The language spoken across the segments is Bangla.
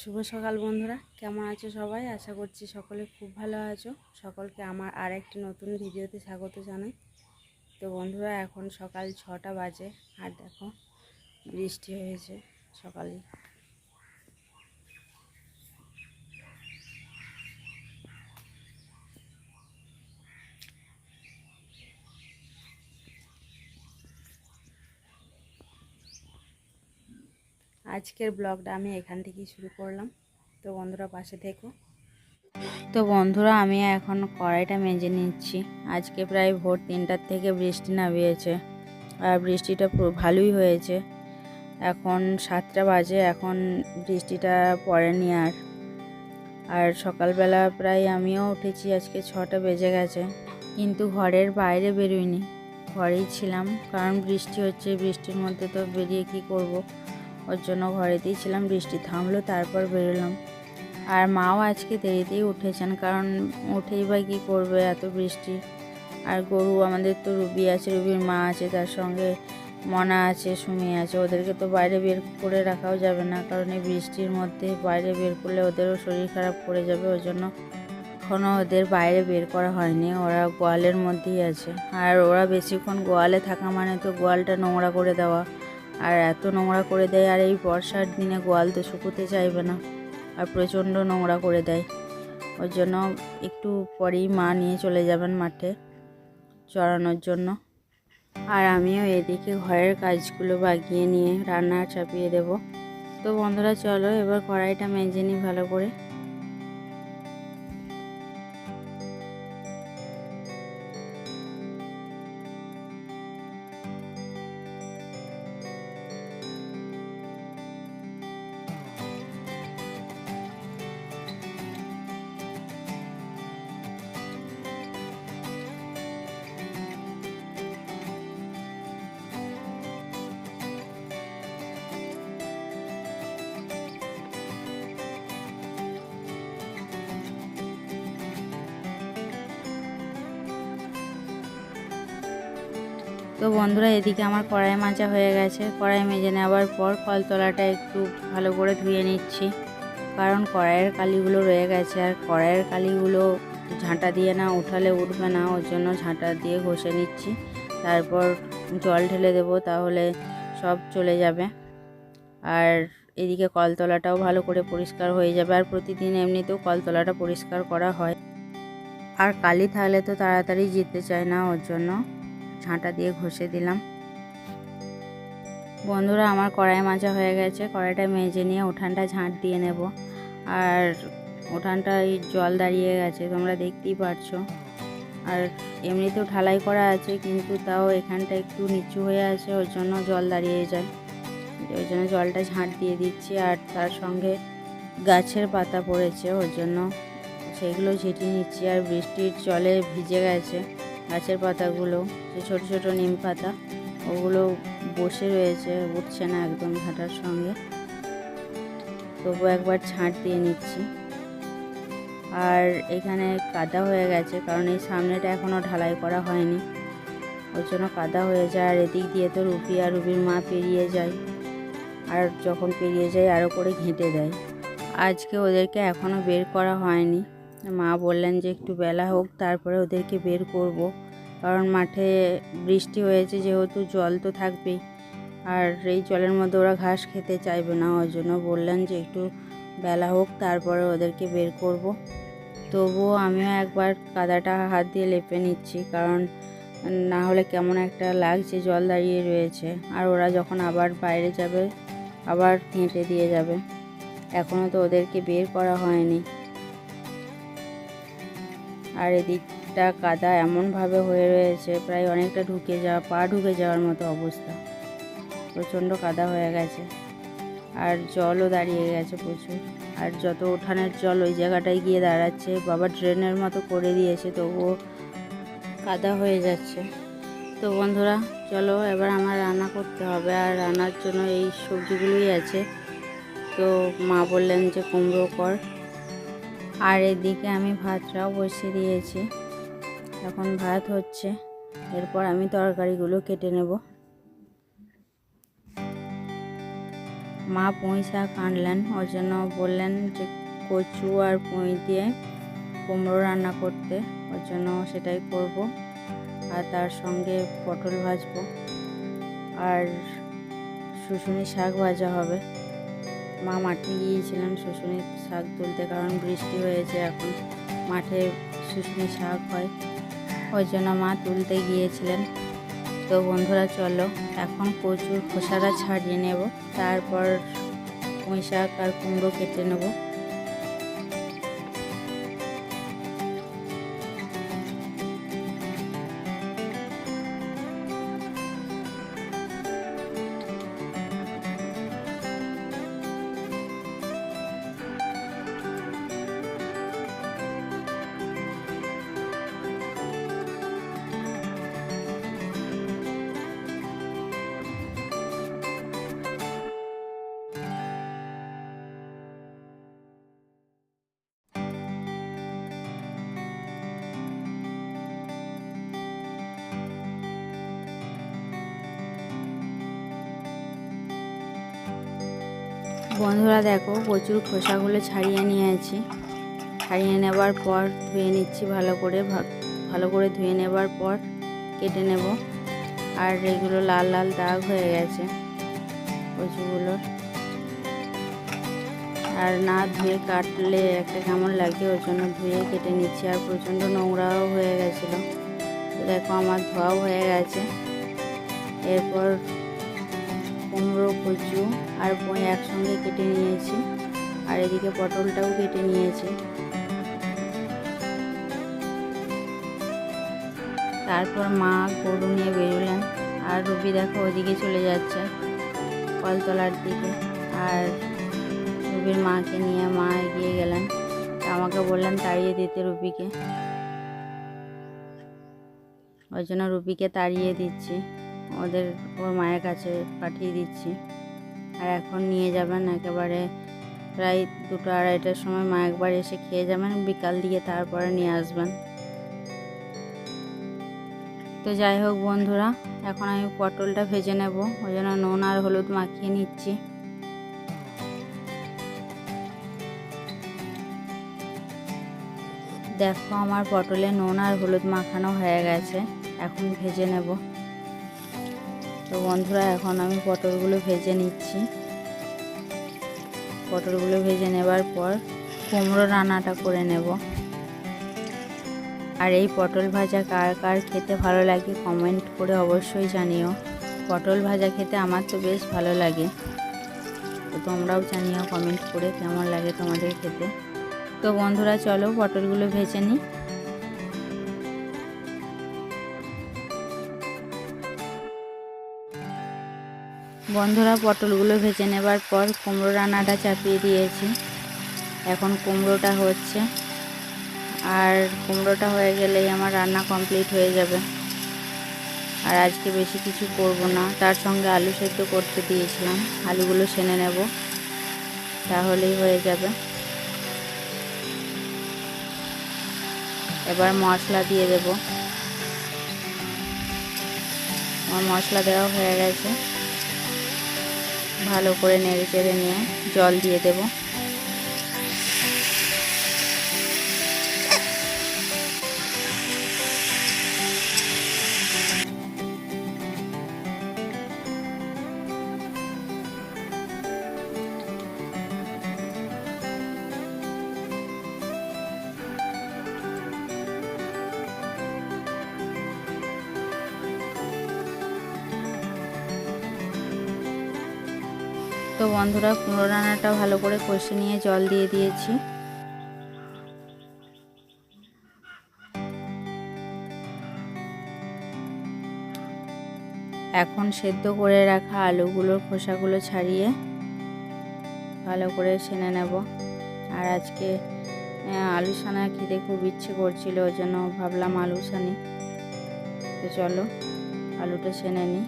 শুভ সকাল বন্ধুরা, কেমন আছো সবাই? আশা করছি সকলে খুব ভালো আছো। সকলকে আমার আর একটি নতুন ভিডিওতে স্বাগত জানাই। তো বন্ধুরা, এখন সকাল ছটা বাজে, আর দেখো বৃষ্টি হয়েছে সকালে। আজকের ব্লগটা আমি এখান থেকেই শুরু করলাম। তো বন্ধুরা পাশে থেকো। তো বন্ধুরা, আমি এখন কড়াইটা মেজে নিচ্ছি। আজকে প্রায় ভোর তিনটার থেকে বৃষ্টি নামিয়েছে আর বৃষ্টিটা ভালোই হয়েছে। এখন সাতটা বাজে, এখন বৃষ্টিটা পড়েনি আর। আর সকালবেলা প্রায় আমিও উঠেছি, আজকে ছটা বেজে গেছে। কিন্তু ঘরের বাইরে বেরোইনি, ঘরেই ছিলাম। কারণ বৃষ্টি হচ্ছে, বৃষ্টির মধ্যে তো বেরিয়ে কি করব। ওর জন্য ঘরেতেই ছিলাম বৃষ্টি থামলো, তারপর বেরোলাম। আর মাও আজকে দেরিতেই উঠেছেন, কারণ উঠেই বা কী করবে এত বৃষ্টি। আর গরু, আমাদের তো রুবি আছে, রুবির মা আছে, তার সঙ্গে মনা আছে, সুমি আছে, ওদেরকে তো বাইরে বের করে রাখাও যাবে না, কারণ এই বৃষ্টির মধ্যে বাইরে বের করলে ওদেরও শরীর খারাপ করে যাবে, ওই জন্য এখনও ওদের বাইরে বের করা হয়নি, ওরা গোয়ালের মধ্যেই আছে। আর ওরা বেশিক্ষণ গোয়ালে থাকা মানে তো গোয়ালটা নোংরা করে দেওয়া। আর এত নোংরা করে দেয়, আর এই বর্ষার দিনে গোয়াল তো শুকোতে চাইবে না, আর প্রচণ্ড নোংরা করে দেয়। ওই জন্য একটু পরেই মা নিয়ে চলে যাবেন মাঠে চড়ানোর জন্য। আর আমিও এদিকে ঘরের কাজগুলো বাগিয়ে নিয়ে রান্না চাপিয়ে দেব। তো বন্ধুরা, চলো এবার কড়াইটা মেজে নিই ভালো করে। তো বন্ধুরা, এদিকে আমার কড়াই মাজা হয়ে গেছে। কড়াই মেজে নেওয়ার পর কলতলাটা একটু ভালো করে ধুয়ে নিচ্ছি। কারণ কড়াইয়ের কালিগুলো রয়ে গেছে, আর কড়াইয়ের কালিগুলো ঝাঁটা দিয়ে না, উঠালে উঠবে না। ওর জন্য ঝাঁটা দিয়ে ঘষে নিচ্ছি। তারপর জল ঢেলে দেবো, তাহলে সব চলে যাবে। আর এদিকে কলতলাটাও ভালো করে পরিষ্কার হয়ে যাবে। আর প্রতিদিন এমনিতেও কলতলাটা পরিষ্কার করা হয়। আর কালি থাকলে তো তাড়াতাড়ি যেতে চায় না ওর জন্য। ঝাঁটা দিয়ে ঘষে দিলাম। বন্ধুরা, আমার কড়াই মাজা হয়ে গেছে। কড়াইটা মেজে নিয়ে উঠানটা ঝাঁট দিয়ে নেব। আর উঠানটা এই জল দাঁড়িয়ে গেছে, তোমরা দেখতেই পারছ। আর এমনিতেও ঢালাই করা আছে, কিন্তু তাও এখানটা একটু নিচু হয়ে আছে ওর জন্য জল দাঁড়িয়ে যায়। ওই জন্য জলটা ঝাঁট দিয়ে দিচ্ছি, আর তার সঙ্গে গাছের পাতা পড়েছে ওর জন্য সেগুলো ঝেঁটিয়ে নিচ্ছি। আর বৃষ্টির জলে ভিজে গেছে। গাছের পাতাগুলো, যে ছোটো ছোটো নিম পাতা, ওগুলো বসে রয়েছে, উঠছে না একদম ঝাঁটার সঙ্গে। তবু একবার ছাঁট দিয়ে নিচ্ছি। আর এখানে কাদা হয়ে গেছে, কারণ এই সামনেটা এখনও ঢালাই করা হয়নি। ওই জন্য কাদা হয়ে যায়, আর এদিক দিয়ে তো রুবি আর রুবির মা পেরিয়ে যায়। আর যখন পেরিয়ে যায় আরও করে ঘেঁটে দেয়। আজকে ওদেরকে এখনও বের করা হয়নি। মা বললেন যে একটু বেলা হোক, তারপরে ওদেরকে বের করব। কারণ মাঠে বৃষ্টি হয়েছে, যেহেতু জল তো থাকবেই। আর এই জলের মধ্যে ওরা ঘাস খেতে চাইবে না, ওই জন্য বললেন যে একটু বেলা হোক, তারপরে ওদেরকে বের করব। তবুও আমিও একবার কাদাটা হাত দিয়ে লেপে নিচ্ছি, কারণ না হলে কেমন একটা লাগছে জল দাঁড়িয়ে রয়েছে। আর ওরা যখন আবার বাইরে যাবে, আবার হেঁটে দিয়ে যাবে। এখনও তো ওদেরকে বের করা হয়নি। আর এদিকটা কাদা এমনভাবে হয়ে রয়েছে, প্রায় অনেকটা ঢুকে যাওয়া, পা ঢুকে যাওয়ার মতো অবস্থা। প্রচণ্ড কাদা হয়ে গেছে। আর জলও দাঁড়িয়ে গেছে প্রচুর। আর যত উঠানের জল ওই জায়গাটায় গিয়ে দাঁড়াচ্ছে, বাবা ড্রেনের মতো করে দিয়েছে, তবুও কাদা হয়ে যাচ্ছে। তো বন্ধুরা, চলো এবার আমার রান্না করতে হবে। আর রান্নার জন্য এই সবজিগুলোই আছে। তো মা বললেন যে কুমড়ো কর। আর এদিকে আমি ভাতটাও বসিয়ে দিয়েছি। এখন ভাত হচ্ছে। এরপর আমি তরকারিগুলো কেটে নেব। মা পুঁই শাক আনলেন। ওর জন্য বললেন যে কচু আর পুঁই দিয়ে কুমড়ো রান্না করতে। ওর জন্য সেটাই করব। আর তার সঙ্গে পটল ভাজবো। আর শুশুনি শাক ভাজা হবে। মা মাঠে গিয়েছিলেন শুশুনি শাক তুলতে, কারণ বৃষ্টি হয়েছে এখন। মাঠে শুশুনি শাক হয়। ওই জন্য মা তুলতে গিয়েছিলেন। তো বন্ধুরা, চলো, এখন প্রচুর খোসাটা ছাড়িয়ে নেব। তারপর পুঁই শাক আর কুমড়ো কেটে নেব। বন্ধুরা দেখো, প্রচুর খোসাগুলো ছাড়িয়ে নিয়েছি। ছাড়িয়ে নেবার পর ধুয়ে নিচ্ছি ভালো করে ভালো করে ধুয়ে নেবার পর কেটে নেব। আর এগুলো লাল লাল দাগ হয়ে গেছে কচুগুলোর আর না ধুয়ে কাটলে একটা কেমন লাগে, ওর জন্য ধুয়ে কেটে নিচ্ছি। আর প্রচণ্ড নোংরাও হয়ে গেছিল। দেখো, আমার ধোয়াও হয়ে গেছে। এরপর কুমড়ো কচু আর পুঁই একসঙ্গে কেটে নিয়েছি। আর এদিকে পটলটাও কেটে নিয়েছি। তারপর মা গরু নিয়ে বেরোলেন। আর রবি দেখো ওদিকে চলে যাচ্ছে কলতলার দিকে। আর রুবির মাকে নিয়ে মা এগিয়ে গেলেন। আমাকে বললেন তাড়িয়ে দিতে রুবিকে। ওই জন্য রুবিকে তাড়িয়ে দিচ্ছি। ওদের ওর মায়ের কাছে পাঠিয়ে দিচ্ছি। আর এখন নিয়ে যাবেন একেবারে প্রায় দুটো আড়াইটার সময় মা একবার এসে খেয়ে যাবেন, বিকাল দিয়ে তারপরে নিয়ে আসবেন। তো যাই হোক বন্ধুরা, এখন আমি পটলটা ভেজে নেব, ওই জন্য নুন আর হলুদ মাখিয়ে নিচ্ছি। দেখো আমার পটলে নুন আর হলুদ মাখানো হয়ে গেছে, এখন ভেজে নেব। তো বন্ধুরা, এখন আমি পটলগুলো ভেজে নিচ্ছি। পটলগুলো ভেজে নেবার পর কুমড়ো রান্নাটা করে নেব। আর এই পটল ভাজা কার কার খেতে ভালো লাগে কমেন্ট করে অবশ্যই জানিও। পটল ভাজা খেতে আমার তো বেশ ভালো লাগে। তো তোমরাও জানিও কমেন্ট করে কেমন লাগে তোমাদের খেতে। তো বন্ধুরা, চলো পটলগুলো ভেজে নিই। বন্ধুরা পটলগুলো ভেজে নেবার পর কুমড়ো রান্নাটা চাপিয়ে দিয়েছি। এখন কুমড়োটা হচ্ছে। আর কুমড়োটা হয়ে গেলেই আমার রান্না কমপ্লিট হয়ে যাবে। আর আজকে বেশি কিছু করব না। তার সঙ্গে আলু সেদ্ধ করতে দিয়েছিলাম। আলুগুলো সেনে নেব। তাহলেই হয়ে যাবে। এবার মশলা দিয়ে দেব। আমার মশলা দেওয়া হয়ে গেছে। ভালো করে নেড়ে চেড়ে নিয়ে জল দিয়ে দেব। তো বন্ধুরা কুমড়ো রান্নাটা ভালো করে কষে নিয়ে জল দিয়ে দিয়েছি। এখন সেদ্ধ করে রাখা আলুগুলোর খোসাগুলো ছাড়িয়ে ভালো করে ছেনে নেব। আর আজকে আলু সানা খেতে খুব ইচ্ছে করছিল, ওই জন্য ভাবলাম আলু সানি তো চলো, আলুটা ছেনে নিই।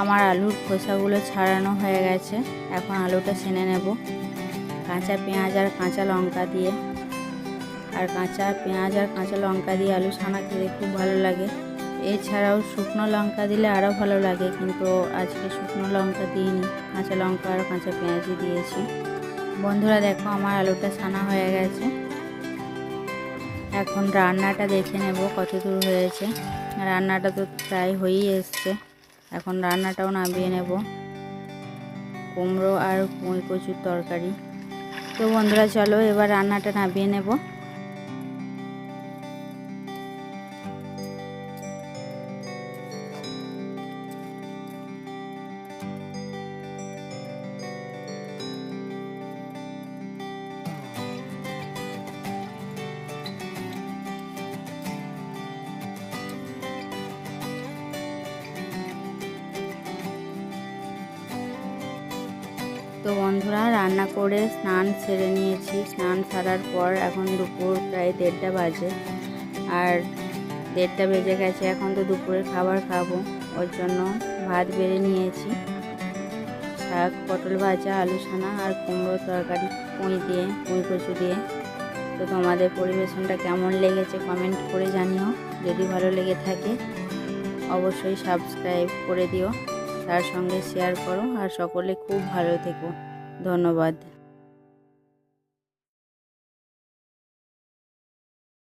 আমার আলুর খোসাগুলো ছাড়ানো হয়ে গেছে। এখন আলুটা সেনে নেব। কাঁচা পেঁয়াজ আর কাঁচা লঙ্কা দিয়ে। আর কাঁচা পেঁয়াজ আর কাঁচা লঙ্কা দিয়ে আলু ছানা খেতে খুব ভালো লাগে। এছাড়াও শুকনো লঙ্কা দিলে আরও ভালো লাগে, কিন্তু আজকে শুকনো লঙ্কা দিইনি। কাঁচা লঙ্কা আর কাঁচা পেঁয়াজই দিয়েছি। বন্ধুরা, দেখো আমার আলুটা ছানা হয়ে গেছে। এখন রান্নাটা দেখে নেব কত দূর হয়েছে। রান্নাটা তো প্রায় হয়েই এসছে। এখন রান্নাটাও নামিয়ে নেব। কুমড়ো আর পুঁই কচুর তরকারি। তো বন্ধুরা, চলো এবার রান্নাটা নামিয়ে নেব। তো বন্ধুরা, রান্না করে স্নান সেরে নিয়েছি। স্নান সারার পর এখন দুপুর প্রায় দেড়টা বাজে। আর দেড়টা বেজে গেছে, এখন তো দুপুরের খাবার খাব। ওর জন্য ভাত বেড়ে নিয়েছি। শাক, পটল ভাজা, আলু ছানা আর কুমড়ো তরকারি, পুঁই দিয়ে, পুঁই কচু দিয়ে। তো তোমাদের পরিবেশনটা কেমন লেগেছে কমেন্ট করে জানিও। যদি ভালো লেগে থাকে, অবশ্যই সাবস্ক্রাইব করে দিও। তার সঙ্গে শেয়ার করো আর সকলে খুব ভালো থেকো। ধন্যবাদ।